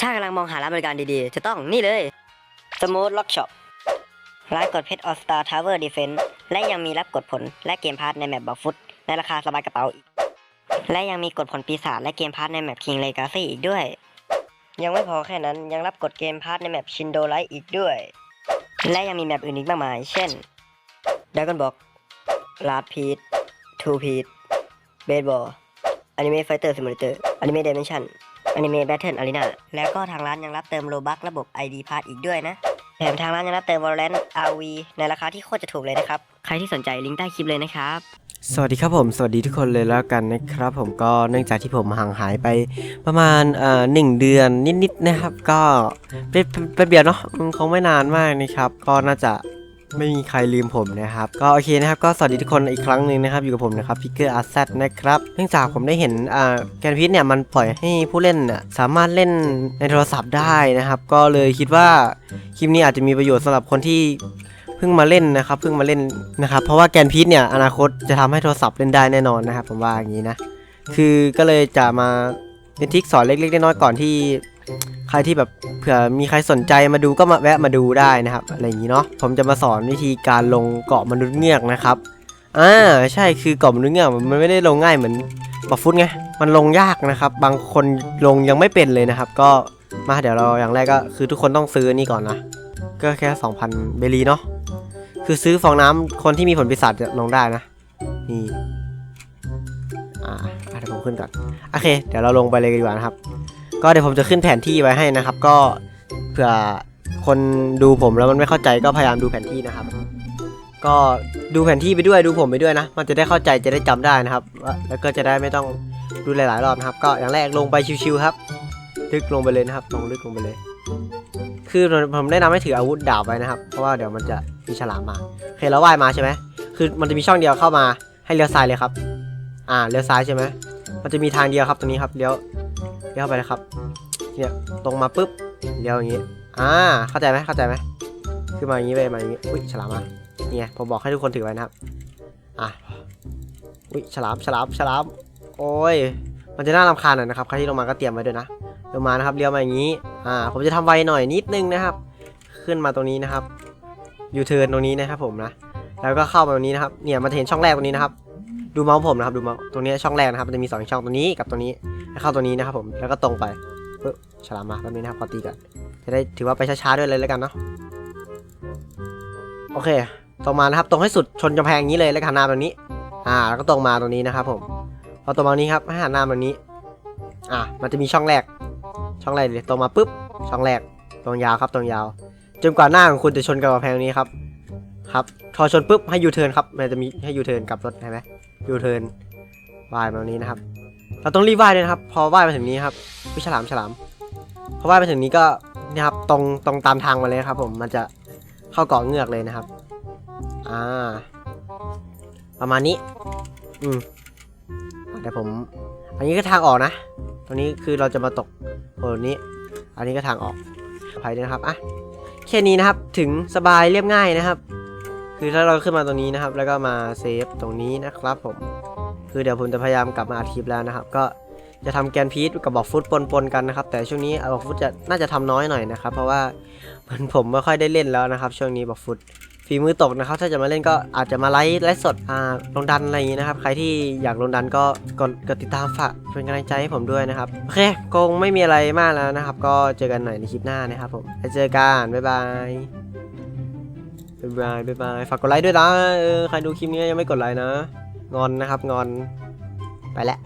ถ้ากำลังมองหาร้านบริการดีๆ จะต้องนี่เลย Smooth Lock Shop ร้านกดเพชร All Star Tower Defense และยังมีรับกดผลและเกมพาร์ทในแมปบัฟฟุต ในราคาสบายกระเป๋าอีก และยังมีกดผลปีศาจและเกมพาร์ทในแมป King Legacy อีกด้วย ยังไม่พอแค่นั้นยังรับกดเกมพาร์ทในแมปชินโดไลท์อีกด้วย และยังมีแมปอื่นอีกมากมาย เช่น Dragon Ball Last Peach Two Peach Baseball Anime Fighter Simulator Anime Dimension อนิเมะแบทเทิลอารีนาแล้วก็ทางร้านยังรับเติมโลบัคระบบ ID พาร์ทอีกด้วยนะ แถมทางร้านยังรับเติม Valorant RV ในราคาที่โคตรจะถูกเลยนะครับ ใครที่สนใจลิงก์ใต้คลิปเลยนะครับ สวัสดีครับผม สวัสดีทุกคนเลยแล้วกันนะครับ ผมก็เนื่องจากที่ผมห่างหายไปประมาณเอ่อหนึ่งเดือนนิดๆนะครับ ก็เป็นเป็นเบียดเนาะอืมคงไม่นานมากนะครับ ก็น่าจะ ไม่มีใครลืมผมนะครับ ก็โอเคนะครับ ก็สวัสดีทุกคนอีกครั้งหนึ่งนะครับ อยู่กับผมนะครับพิกเกอร์อาร์ซนะครับเนื่องจากผมได้เห็นอ่าแกนพิษเนี่ยมันปล่อยให้ผู้เล่นน่ะสามารถเล่นในโทรศัพท์ได้นะครับ ก็เลยคิดว่าคลิปนี้อาจจะมีประโยชน์สำหรับคนที่เพิ่งมาเล่นนะครับเพิ่งมาเล่นนะครับ เพราะว่าแกนพีชเนี่ยอนาคตจะทำให้โทรศัพท์เล่นได้แน่นอนนะครับ ผมว่าอย่างนี้นะ คือก็เลยจะมาเป็นทิกสอนเล็กๆน้อยๆก่อนที่ ใครที่แบบเผื่อมีใครสนใจมาดูก็มาแวะมาดูได้นะครับ อะไรอย่างนี้เนาะผมจะมาสอนวิธีการลงเกาะมนุษย์เงือกนะครับอ่าใช่คือเกาะมนุษย์เงือกมันไม่ได้ลงง่ายเหมือนบัฟฟุตไงมันลงยากนะครับ บางคนลงยังไม่เป็นเลยนะครับ ก็มาเดี๋ยวเราอย่างแรกก็คือทุกคนต้องซื้อนี่ก่อนนะก็แค่ 2,000 เบลีเนาะคือซื้อฟองน้ำคนที่มีผลปีศาจจะลงได้นะนี่อ่าเดี๋ยวผมขึ้นก่อนโอเค เดี๋ยวเราลงไปเลยดีกว่านะครับ ก็เดี๋ยวผมจะขึ้นแผนที่ไว้ให้นะครับ ก็เผื่อคนดูผมแล้วมันไม่เข้าใจก็พยายามดูแผนที่นะครับ ก็ดูแผนที่ไปด้วยดูผมไปด้วยนะ มันจะได้เข้าใจจะได้จำได้นะครับ แล้วก็จะได้ไม่ต้องดูหลาย ๆ รอบนะครับ ก็อย่างแรกลงไปชิวๆครับ ลึกลงไปเลยนะครับลงลึกลงไปเลย คือผมได้นำให้ถืออาวุธดาบไว้นะครับ เพราะว่าเดี๋ยวมันจะมีฉลามมาเคเราว่ายมาใช่ไหมคือมันจะมีช่องเดียวเข้ามาให้เลี้ยวซ้ายเลยครับ อ่าเลี้ยวซ้ายใช่ไหมมันจะมีทางเดียวครับตรงนี้ครับเลี้ยว เลี้ยวเข้าไปเลยครับ เนี่ยตรงมาปุ๊บเลี้ยวอย่างนี้ อ่า เข้าใจไหมเข้าใจไหมคือมาอย่างนี้ไปมาอย่างนี้ อุ้ยฉลามมานี่ไงผมบอกให้ทุกคนถือไว้นะครับ อะ อุ้ยฉลามฉลามฉลาม โอ้ย มันจะน่ารำคาญหน่อยนะครับใครที่ลงมาก็เตรียมไว้ด้วยนะลงมานะครับเลี้ยวมาอย่างนี้ อ่า ผมจะทำไวหน่อยนิดนึงนะครับ ขึ้นมาตรงนี้นะครับยูเทิร์นตรงนี้นะครับผมนะ แล้วก็เข้ามาตรงนี้นะครับ เนี่ยมันจะเห็นช่องแรกตรงนี้นะครับ ดูเมาส์ผมนะครับดูเมาส์ตรงนี้ช่องแรกนะครับมันจะมีสองช่องตรงนี้กับตรงนี้ให้เข้าตรงนี้นะครับผมแล้วก็ตรงไปปึ๊บฉลามมาแป๊บนึงนะครับขอตีก่อนจะได้ถือว่าไปช้าๆด้วยเลยแล้วกันเนาะโอเค ตรงมานะครับตรงให้สุดชนกำแพงนี้เลยแล้วหันหน้าแบบนี้ อ่า แล้วก็ตรงมาตรงนี้นะครับผมพอตรงมาตรงนี้ครับให้หันหน้าแบบนี้ อ่ามันจะมีช่องแรก ช่องแรกเลยตรงมาปุ๊บช่องแรกตรงยาวครับตรงยาวจนกว่าหน้าของคุณจะชนกับกำแพงนี้ครับ ครับพอชนปุ๊บให้ยูเทิร์นครับมันจะมีให้ยูเทิร์นกลับรถใช่ไหม ยูเทิร์นว่ายมาตรงนี้นะครับ เราต้องรีบว่ายด้วยนะครับ พอว่ายมาถึงนี้ครับวิฉลามฉลามพอว่ายมาถึงนี้ก็นี่ครับตรงตรงตามทางมาเลยครับผมมันจะเข้าเกาะเงือกเลยนะครับ อ่า ประมาณนี้ อืมอะเดี๋ยวผม อันนี้ก็ทางออกนะตรงนี้คือเราจะมาตกโอ้นี้ อันนี้ก็ทางออกอภัยนะครับอะแค่นี้นะครับถึงสบายเรียบง่ายนะครับ คือถ้าเราขึ้นมาตรงนี้นะครับ แล้วก็มาเซฟตรงนี้นะครับผม คือเดี๋ยวผมจะพยายามกลับมาอัดคลิปแล้วนะครับ ก็จะทำแกนพีทกับบอกฟุตปนๆกันนะครับ แต่ช่วงนี้บอกฟุตจะน่าจะทำน้อยหน่อยนะครับ เพราะว่าเหมือนผมไม่ค่อยได้เล่นแล้วนะครับ ช่วงนี้บอกฟุตฝีมือตกนะครับ ถ้าจะมาเล่นก็อาจจะมาไลฟ์ไลฟ์สดอ่าลงดันอะไรอย่างนี้นะครับ ใครที่อยากลงดันก็กดกดติดตามฝากเป็นกำลังใจให้ผมด้วยนะครับ โอเคคงไม่มีอะไรมากแล้วนะครับ ก็เจอกันใหม่ในคลิปหน้านะครับผมเจอกันบ๊ายบาย บ๊ายบายบ๊ายบายฝากกดไลค์ด้วยนะเออใครดูคลิปนี้ยังไม่กดไลค์นะ งอนนะครับงอน ไปแล้ว